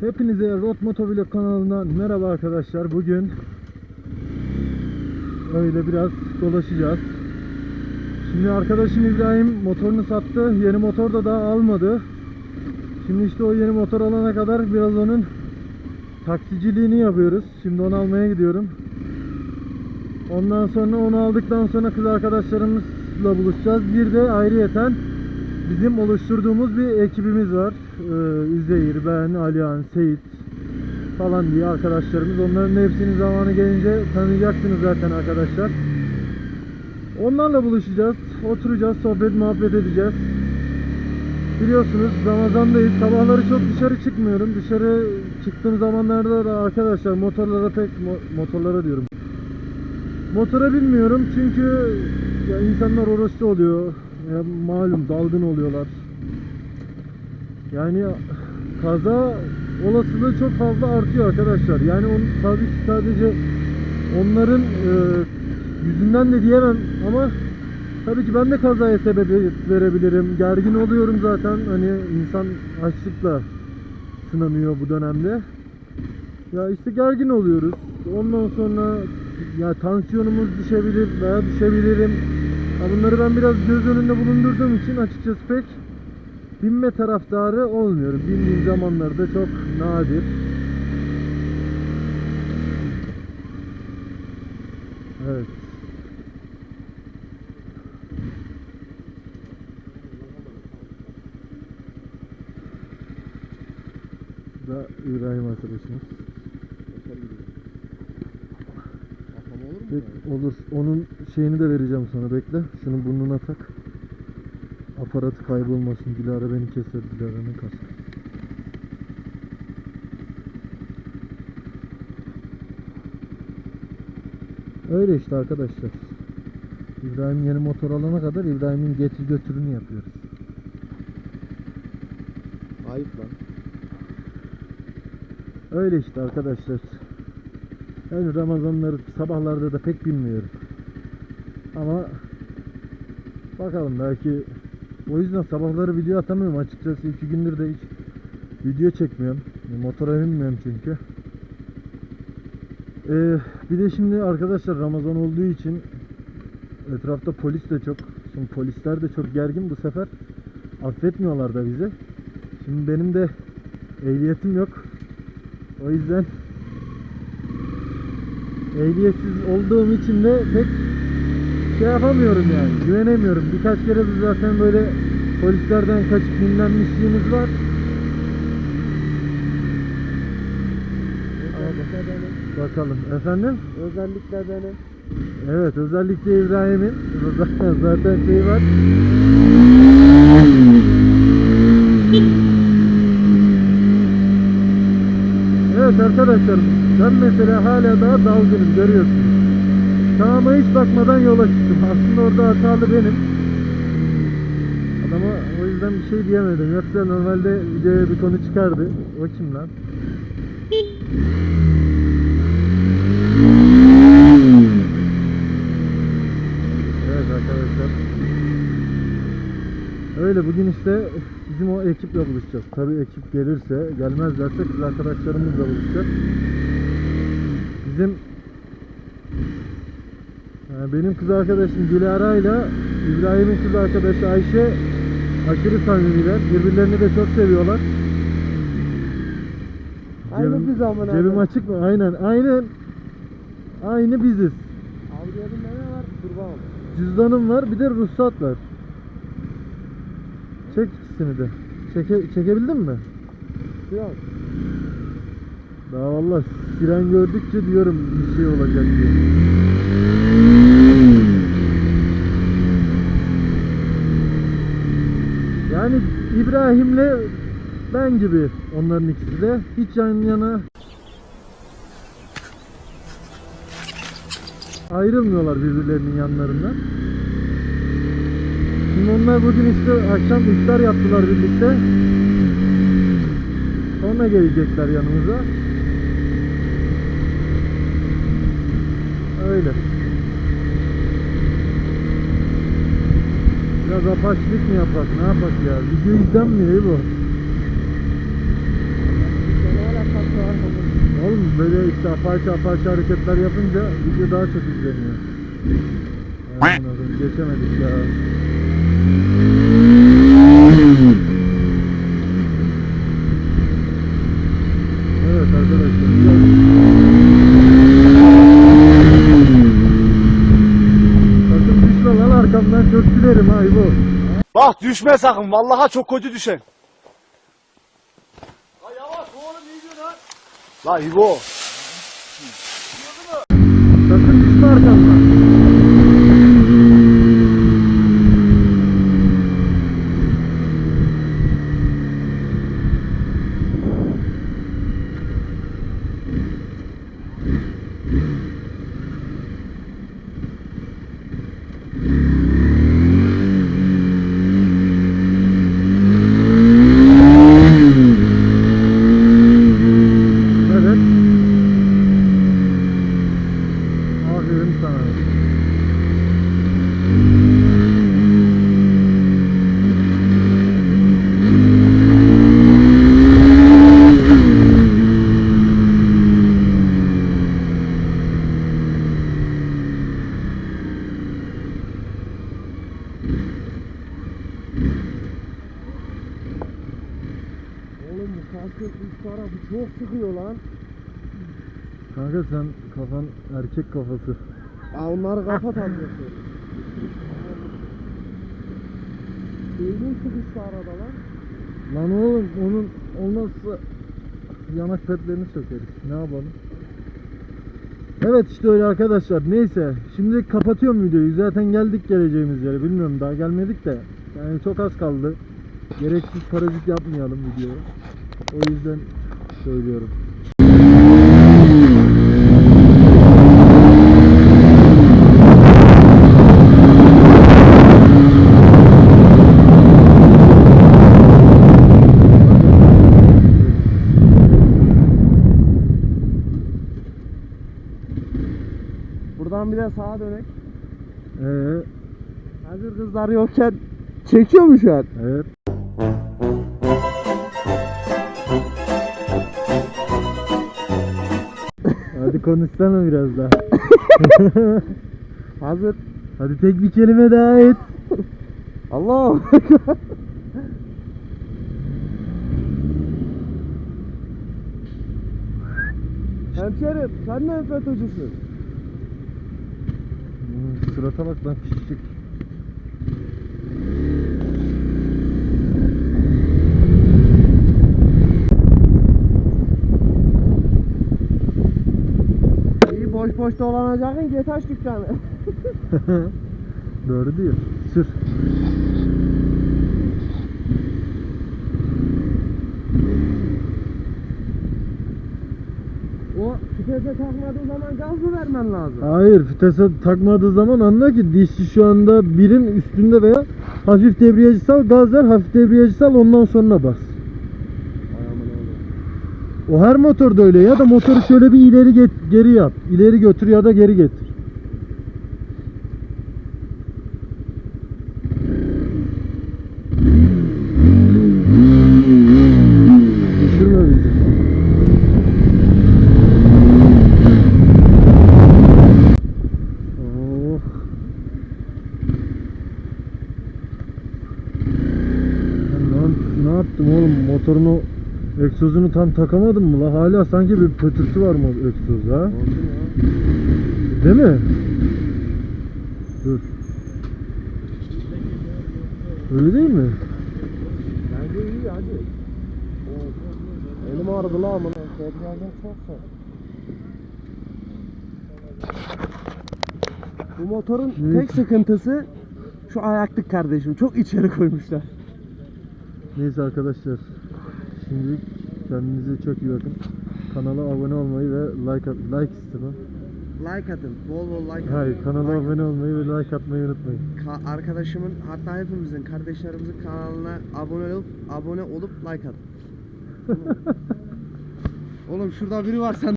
Hepinize Rot Motovlog kanalından merhaba arkadaşlar. Bugün öyle biraz dolaşacağız. Şimdi arkadaşım İbrahim motorunu sattı. Yeni motor da daha almadı. Şimdi işte o yeni motor alana kadar biraz onun taksiciliğini yapıyoruz. Şimdi onu almaya gidiyorum. Ondan sonra onu aldıktan sonra kız arkadaşlarımızla buluşacağız. Bir de ayrıyeten bizim oluşturduğumuz bir ekibimiz var. Ee, Üzeyir, ben, Alihan, Seyit falan diye arkadaşlarımız. Onların hepsinin zamanı gelince tanıyacaksınız zaten arkadaşlar. Onlarla buluşacağız. Oturacağız, sohbet, muhabbet edeceğiz. Biliyorsunuz Ramazan'dayız. Sabahları çok dışarı çıkmıyorum. Dışarı çıktığım zamanlarda da arkadaşlar motorlara pek mo- motorlara diyorum. Motora binmiyorum çünkü ya insanlar oruçlu oluyor. Ya malum dalgın oluyorlar. Yani kaza olasılığı çok fazla artıyor arkadaşlar. Yani on, tabii sadece onların e, yüzünden de diyemem ama tabii ki ben de kazaya sebebiyet verebilirim. Gergin oluyorum zaten. Hani insan açlıkla sınanıyor bu dönemde. Ya işte gergin oluyoruz. Ondan sonra ya tansiyonumuz düşebilir veya düşebilirim. Ya bunları ben biraz göz önünde bulundurduğum için açıkçası pek binme taraftarı olmuyorum. Bindiğim zamanlarda çok nadir. Evet. Da İbrahim arkadaşımız. Olur. Onun şeyini de vereceğim sana bekle. Şunu burnuna tak. Aparatı kaybolmasın. Dilara beni keser. Dilara'nın kaskı. Öyle işte arkadaşlar. İbrahim yeni motor alana kadar İbrahim'in getir götürünü yapıyoruz. Ayıp lan. Öyle işte arkadaşlar. Yani Ramazanları sabahlarda da pek bilmiyorum. Ama bakalım belki o yüzden sabahları video atamıyorum açıkçası. iki gündür de hiç video çekmiyorum. Motora binmiyorum çünkü. Ee, bir de şimdi arkadaşlar Ramazan olduğu için etrafta polis de çok. Şimdi polisler de çok gergin bu sefer. Affetmiyorlar da bizi. Şimdi benim de ehliyetim yok. O yüzden ehliyetsiz olduğum için de pek şey yapamıyorum yani. Güvenemiyorum. Birkaç kere de zaten böyle polislerden kaçıp dinlenmişliğimiz var. Bakalım. Efendim? Özellikle benim. Evet özellikle İbrahim'in zaten zaten şey var. Evet arkadaşlar ben mesela hala daha dalgınım görüyorsunuz. Sağıma hiç bakmadan yola çıktım. Aslında orada hatalı benim. Adama o yüzden bir şey diyemedim. Yoksa normalde videoya bir konu çıkardı. O kim lan? Evet arkadaşlar. Öyle bugün işte bizim o ekiple buluşacağız. Tabii ekip gelirse, gelmezlerse kız arkadaşlarımızla buluşacağız. Bizim yani benim kız arkadaşım Dilara ile İbrahim'in kız arkadaşı Ayşe aşırı samimiler. Birbirlerini de çok seviyorlar. Aynı biz amına Cebim koyayım. açık mı? Aynen. Aynen. Aynı biziz. Abi cebimde ne var? Kurban. Cüzdanım var bir de ruhsat var. Çek ikisini de. Çeke, çekebildin mi? Yok. Daha valla siren gördükçe diyorum bir şey olacak diye. Yani İbrahim'le ben gibi onların ikisi de hiç yan yana ayrılmıyorlar birbirlerinin yanlarından. Onlar bugün işte akşam iftar yaptılar birlikte. Sonra gelecekler yanımıza. Öyle. Biraz apaçlık mı yapak ne yapak ya? Video izlenmiyor bu. Sen işte apaçı apaçı hareketler yapınca video daha çok izleniyor. Aynen. Geçemedik ya. Evet arkadaşlar. Sakın düşme lan arkamdan çok gülerim ha İbo. Bak düşme sakın. Vallaha çok kötü düşen. La yavaş oğlum iyi lan. La İbo. Sakın düşme arkamdan. Evet. Aferin sana. Kalkıyor üst tarafı çok sıkıyor lan. Kanka sen kafan erkek kafası. Onları kapat abi. Beynin sıkıştı arada lan. Lan oğlum onun olmazsa yanak petlerini sökeriz. Ne yapalım? Evet işte öyle arkadaşlar. Neyse. Şimdi kapatıyorum videoyu. Zaten geldik geleceğimiz yere. Bilmiyorum daha gelmedik de. Yani çok az kaldı. Gereksiz parazit yapmayalım videoya. O yüzden söylüyorum. Buradan bir de sağa dönek. Ee, Hazır kızlar yokken çekiyor mu şu an? evet. Konuşsana biraz daha. Hazır. Hadi tek bir kelime daha et. Allah. Hemşerim sen ne FETÖ'cüsün? Hmm, Surata bak lan küçücük. İyi boş dolanacaksın git aç dükkanı. Doğru diyor. Sür. O vitese takmadığı zaman gaz mı vermen lazım? Hayır vitese takmadığı zaman anla ki dişli şu anda birin üstünde veya hafif debriyajı sal gaz ver hafif debriyajı sal ondan sonra bas. O her motorda öyle ya da motoru şöyle bir ileri get geri yap. İleri götür ya da geri getir. Oh. Ne, yaptım oğlum motorun o egzozunu tam takamadım mı la hala sanki bir pötürtü var mı egzoz ha değil mi? Dur öyle değil mi? Bence iyi hadi. Elim ağrıdı la amına. Debriyajın çok. Bu motorun Evet. tek sıkıntısı şu ayaklık kardeşim. Çok içeri koymuşlar. Neyse arkadaşlar şimdi kendinize çok iyi bakın kanala abone olmayı ve like at like istedim Like atın. Bol bol like hayır atın. kanala Like abone olmayı ve like atmayı unutmayın Ka- arkadaşımın hatta hepimizin kardeşlerimizin kanalına abone olup abone olup like atın. Oğlum şurada biri var sen